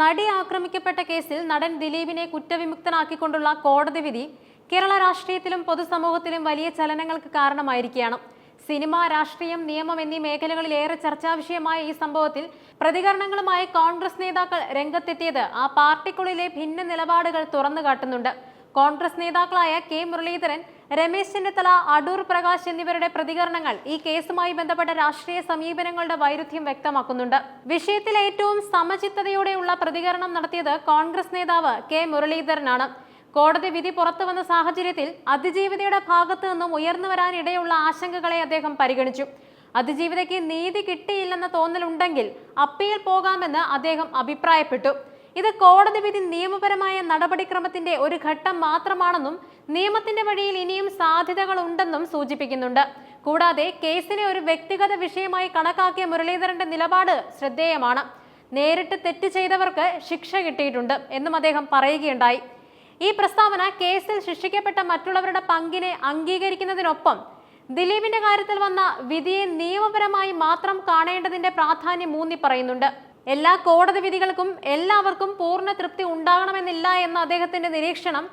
നടി ആക്രമിക്കപ്പെട്ട കേസിൽ നടൻ ദിലീപിനെ കുറ്റവിമുക്തനാക്കിക്കൊണ്ടുള്ള കോടതി വിധി കേരള രാഷ്ട്രീയത്തിലും പൊതുസമൂഹത്തിലും വലിയ ചലനങ്ങൾക്ക് കാരണമായിരിക്കുകയാണ്. സിനിമ രാഷ്ട്രീയം നിയമം എന്നീ മേഖലകളിൽ ഏറെ ചർച്ചാ വിഷയമായ ഈ സംഭവത്തിൽ പ്രതികരണങ്ങളുമായി കോൺഗ്രസ് നേതാക്കൾ രംഗത്തെത്തിയത് ആ പാർട്ടിക്കുള്ളിലെ ഭിന്ന നിലപാടുകൾ തുറന്നു കാട്ടുന്നുണ്ട് കോൺഗ്രസ് നേതാക്കളായ കെ മുരളീധരൻ രമേശ് ചെന്നിത്തല അടൂർ പ്രകാശ് എന്നിവരുടെ പ്രതികരണങ്ങൾ ഈ കേസുമായി ബന്ധപ്പെട്ട രാഷ്ട്രീയ സമീപനങ്ങളുടെ വൈരുദ്ധ്യം വ്യക്തമാക്കുന്നുണ്ട്. വിഷയത്തിൽ ഏറ്റവും സമചിത്തതയോടെയുള്ള പ്രതികരണം നടത്തിയത് കോൺഗ്രസ് നേതാവ് കെ മുരളീധരനാണ്. കോടതി വിധി പുറത്തുവന്ന സാഹചര്യത്തിൽ അതിജീവിതയുടെ ഭാഗത്തു നിന്നും ഉയർന്നു വരാനിടയുള്ള ആശങ്കകളെ അദ്ദേഹം പരിഗണിച്ചു. അതിജീവിതയ്ക്ക് നീതി കിട്ടിയില്ലെന്ന തോന്നലുണ്ടെങ്കിൽ അപ്പീൽ പോകാമെന്ന് അദ്ദേഹം അഭിപ്രായപ്പെട്ടു. ഇത് കോടതി വിധി നിയമപരമായ നടപടിക്രമത്തിന്റെ ഒരു ഘട്ടം മാത്രമാണെന്നും നിയമത്തിന്റെ വഴിയിൽ ഇനിയും സാധ്യതകളുണ്ടെന്നും സൂചിപ്പിക്കുന്നുണ്ട്. കൂടാതെ കേസിനെ ഒരു വ്യക്തിഗത വിഷയമായി കണക്കാക്കിയ മുരളീധരന്റെ നിലപാട് ശ്രദ്ധേയമാണ്. നേരിട്ട് തെറ്റ് ചെയ്തവർക്ക് ശിക്ഷ കിട്ടിയിട്ടുണ്ട് എന്നും അദ്ദേഹം പറയുകയുണ്ടായി. ഈ പ്രസ്താവന കേസിൽ ശിക്ഷിക്കപ്പെട്ട മറ്റുള്ളവരുടെ പങ്കിനെ അംഗീകരിക്കുന്നതിനൊപ്പം ദിലീപിന്റെ കാര്യത്തിൽ വന്ന വിധിയെ നിയമപരമായി മാത്രം കാണേണ്ടതിന്റെ പ്രാധാന്യം മൂന്നി പറയുന്നുണ്ട്. എല്ലാ കോടതി വിധികൾക്കും എല്ലാവർക്കും പൂർണ തൃപ്തി ഉണ്ടാകണമെന്നില്ല എന്ന അദ്ദേഹത്തിന്റെ നിരീക്ഷണം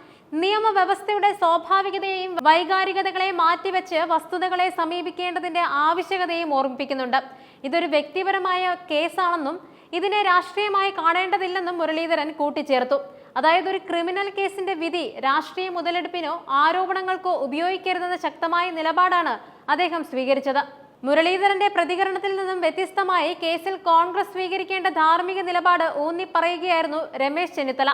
നിയമവ്യവസ്ഥയുടെ സ്വാഭാവികതയെയും വൈകാരികതകളെയും മാറ്റിവെച്ച് വസ്തുതകളെ സമീപിക്കേണ്ടതിന്റെ ആവശ്യകതയും ഓർമ്മിപ്പിക്കുന്നുണ്ട്. ഇതൊരു വ്യക്തിപരമായ കേസാണെന്നും ഇതിനെ രാഷ്ട്രീയമായി കാണേണ്ടതില്ലെന്നും മുരളീധരൻ കൂട്ടിച്ചേർത്തു. അതായത് ഒരു ക്രിമിനൽ കേസിന്റെ വിധി രാഷ്ട്രീയ മുതലെടുപ്പിനോ ആരോപണങ്ങൾക്കോ ഉപയോഗിക്കരുതെന്ന ശക്തമായ നിലപാടാണ് അദ്ദേഹം സ്വീകരിച്ചത്. മുരളീധരന്റെ പ്രതികരണത്തിൽ നിന്നും വ്യത്യസ്തമായി കേസിൽ കോൺഗ്രസ് സ്വീകരിക്കേണ്ട ധാർമ്മിക നിലപാട് ഊന്നി പറയുകയായിരുന്നു രമേശ് ചെന്നിത്തല.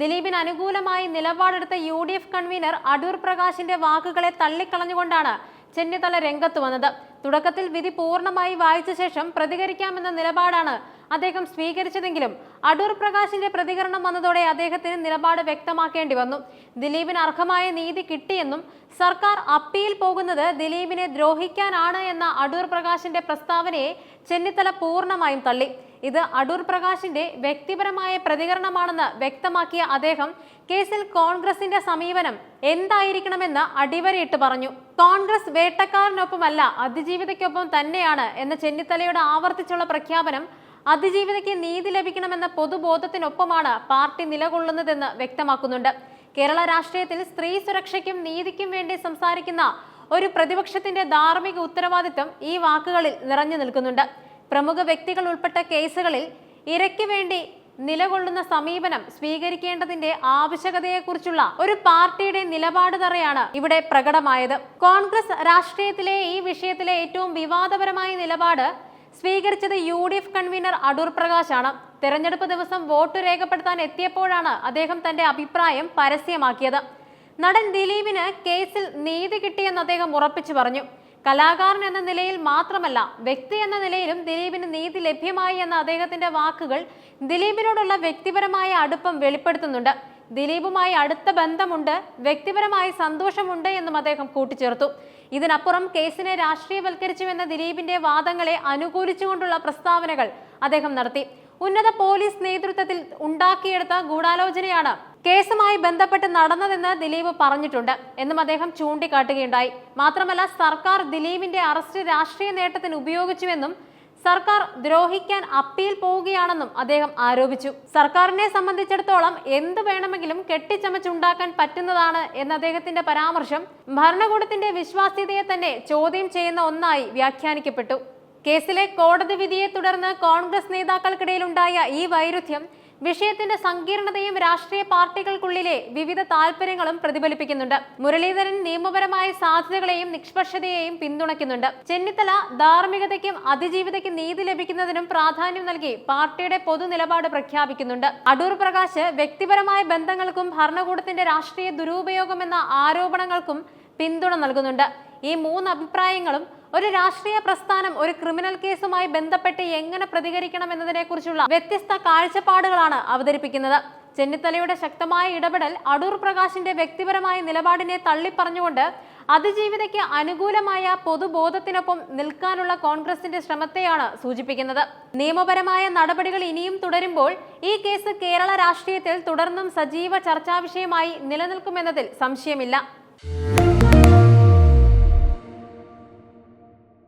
ദിലീപിന് അനുകൂലമായി നിലപാടെടുത്ത U D F convener Adoor പ്രകാശിന്റെ വാക്കുകളെ തള്ളിക്കളഞ്ഞുകൊണ്ടാണ് ചെന്നിത്തല രംഗത്ത് വന്നത്. തുടക്കത്തിൽ വിധി പൂർണമായി വായിച്ച ശേഷം പ്രതികരിക്കാമെന്ന നിലപാടാണ് അദ്ദേഹം സ്വീകരിച്ചതെങ്കിലും അടൂർ പ്രകാശിന്റെ പ്രതികരണം വന്നതോടെ അദ്ദേഹത്തിന് നിലപാട് വ്യക്തമാക്കേണ്ടി വന്നു. ദിലീപിന് അർഹമായ നീതി കിട്ടിയെന്നും സർക്കാർ അപ്പീൽ പോകുന്നത് ദിലീപിനെ ദ്രോഹിക്കാനാണ് എന്ന അടൂർ പ്രകാശിന്റെ പ്രസ്താവനയെ ചെന്നിത്തല പൂർണമായും തള്ളി. ഇത് അടൂർ പ്രകാശിന്റെ വ്യക്തിപരമായ പ്രതികരണമാണെന്ന് വ്യക്തമാക്കിയ അദ്ദേഹം കേസിൽ കോൺഗ്രസിന്റെ സമീപനം എന്തായിരിക്കണമെന്ന് അടിവരയിട്ട് പറഞ്ഞു. കോൺഗ്രസ് വേട്ടക്കാരനൊപ്പമല്ല അതിജീവിതയ്ക്കൊപ്പം തന്നെയാണ് എന്ന ചെന്നിത്തലയുടെ ആവർത്തിച്ചുള്ള പ്രഖ്യാപനം അതിജീവിതയ്ക്ക് നീതി ലഭിക്കണമെന്ന പൊതുബോധത്തിനൊപ്പമാണ് പാർട്ടി നിലകൊള്ളുന്നതെന്ന് വ്യക്തമാക്കുന്നുണ്ട്. കേരള രാഷ്ട്രീയത്തിൽ സ്ത്രീ സുരക്ഷയ്ക്കും നീതിക്കും വേണ്ടി സംസാരിക്കുന്ന ഒരു പ്രതിപക്ഷത്തിന്റെ ധാർമ്മിക ഉത്തരവാദിത്തം ഈ വാക്കുകളിൽ നിറഞ്ഞു നിൽക്കുന്നുണ്ട്. പ്രമുഖ വ്യക്തികൾ ഉൾപ്പെട്ട കേസുകളിൽ ഇരയ്ക്ക് വേണ്ടി നിലകൊള്ളുന്ന സമീപനം സ്വീകരിക്കേണ്ടതിന്റെ ആവശ്യകതയെക്കുറിച്ചുള്ള ഒരു പാർട്ടിയുടെ നിലപാട് തറയാണ് ഇവിടെ പ്രകടമായത്. കോൺഗ്രസ് രാഷ്ട്രീയത്തിലെ ഈ വിഷയത്തിലെ ഏറ്റവും വിവാദപരമായ നിലപാട് സ്വീകരിച്ചത് U D F convener Adoor പ്രകാശാണ്. തെരഞ്ഞെടുപ്പ് ദിവസം വോട്ട് രേഖപ്പെടുത്താൻ എത്തിയപ്പോഴാണ് അദ്ദേഹം തന്റെ അഭിപ്രായം പരസ്യമാക്കിയത്. നടൻ ദിലീപിന് കേസിൽ നീതി കിട്ടിയെന്ന് അദ്ദേഹം ഉറപ്പിച്ചു പറഞ്ഞു. കലാകാരൻ എന്ന നിലയിൽ മാത്രമല്ല വ്യക്തി എന്ന നിലയിലും ദിലീപിന് നീതി ലഭ്യമായി എന്ന അദ്ദേഹത്തിന്റെ വാക്കുകൾ ദിലീപിനോടുള്ള വ്യക്തിപരമായ അടുപ്പം വെളിപ്പെടുത്തുന്നുണ്ട്. ദിലീപുമായി അടുത്ത ബന്ധമുണ്ട് വ്യക്തിപരമായി സന്തോഷമുണ്ട് എന്നും അദ്ദേഹം കൂട്ടിച്ചേർത്തു. ഇതിനപ്പുറം കേസിനെ രാഷ്ട്രീയവൽക്കരിച്ചുവെന്ന ദിലീപിന്റെ വാദങ്ങളെ അനുകൂലിച്ചുകൊണ്ടുള്ള പ്രസ്താവനകൾ അദ്ദേഹം നടത്തി. ഉന്നത പോലീസ് നേതൃത്വത്തിൽ ഉണ്ടാക്കിയെടുത്ത ഗൂഢാലോചനയാണ് കേസുമായി ബന്ധപ്പെട്ട് നടന്നതെന്ന് ദിലീപ് പറഞ്ഞിട്ടുണ്ട് എന്നും അദ്ദേഹം ചൂണ്ടിക്കാട്ടുകയുണ്ടായി. മാത്രമല്ല സർക്കാർ ദിലീപിന്റെ അറസ്റ്റ് രാഷ്ട്രീയ നേട്ടത്തിന് ഉപയോഗിച്ചുവെന്നും സർക്കാർ ദ്രോഹിക്കാൻ അപ്പീൽ പോവുകയാണെന്നും അദ്ദേഹം ആരോപിച്ചു. സർക്കാരിനെ സംബന്ധിച്ചിടത്തോളം എന്ത് വേണമെങ്കിലും കെട്ടിച്ചമച്ചുണ്ടാക്കാൻ പറ്റുന്നതാണ് എന്ന അദ്ദേഹത്തിന്റെ പരാമർശം ഭരണകൂടത്തിന്റെ വിശ്വാസ്യതയെ തന്നെ ചോദ്യം ചെയ്യുന്ന ഒന്നായി വ്യാഖ്യാനിക്കപ്പെട്ടു. കേസിലെ കോടതി വിധിയെ തുടർന്ന് കോൺഗ്രസ് നേതാക്കൾക്കിടയിലുണ്ടായ ഈ വൈരുദ്ധ്യം വിഷയത്തിന്റെ സങ്കീർണതയും രാഷ്ട്രീയ പാർട്ടികൾക്കുള്ളിലെ വിവിധ താല്പര്യങ്ങളും പ്രതിഫലിപ്പിക്കുന്നുണ്ട്. മുരളീധരൻ നിയമപരമായ സാധ്യതകളെയും നിഷ്പക്ഷതയെയും പിന്തുണയ്ക്കുന്നുണ്ട്. ചെന്നിത്തല ധാർമ്മികതയ്ക്കും അതിജീവിതയ്ക്ക് നീതി ലഭിക്കുന്നതിനും പ്രാധാന്യം നൽകി പാർട്ടിയുടെ പൊതു നിലപാട് പ്രഖ്യാപിക്കുന്നുണ്ട്. അടൂർ പ്രകാശ് വ്യക്തിപരമായ ബന്ധങ്ങൾക്കും ഭരണകൂടത്തിന്റെ രാഷ്ട്രീയ ദുരുപയോഗം എന്ന ആരോപണങ്ങൾക്കും പിന്തുണ നൽകുന്നുണ്ട്. ഈ മൂന്ന് അഭിപ്രായങ്ങളും ഒരു രാഷ്ട്രീയ പ്രസ്ഥാനം ഒരു ക്രിമിനൽ കേസുമായി ബന്ധപ്പെട്ട് എങ്ങനെ പ്രതികരിക്കണം എന്നതിനെക്കുറിച്ചുള്ള വ്യത്യസ്ത കാഴ്ചപ്പാടുകളാണ് അവതരിപ്പിക്കുന്നത്. ചെന്നിത്തലയുടെ ശക്തമായ ഇടപെടൽ അടൂർ പ്രകാശിന്റെ വ്യക്തിപരമായ നിലപാടിനെ തള്ളിപ്പറഞ്ഞുകൊണ്ട് അതിജീവിതയ്ക്ക് അനുകൂലമായ പൊതുബോധത്തിനൊപ്പം നിൽക്കാനുള്ള കോൺഗ്രസിന്റെ ശ്രമത്തെയാണ് സൂചിപ്പിക്കുന്നത്. നിയമപരമായ നടപടികൾ ഇനിയും തുടരുമ്പോൾ ഈ കേസ് കേരള രാഷ്ട്രീയത്തിൽ തുടർന്നും സജീവ ചർച്ചാ വിഷയമായി നിലനിൽക്കുമെന്നതിൽ സംശയമില്ല.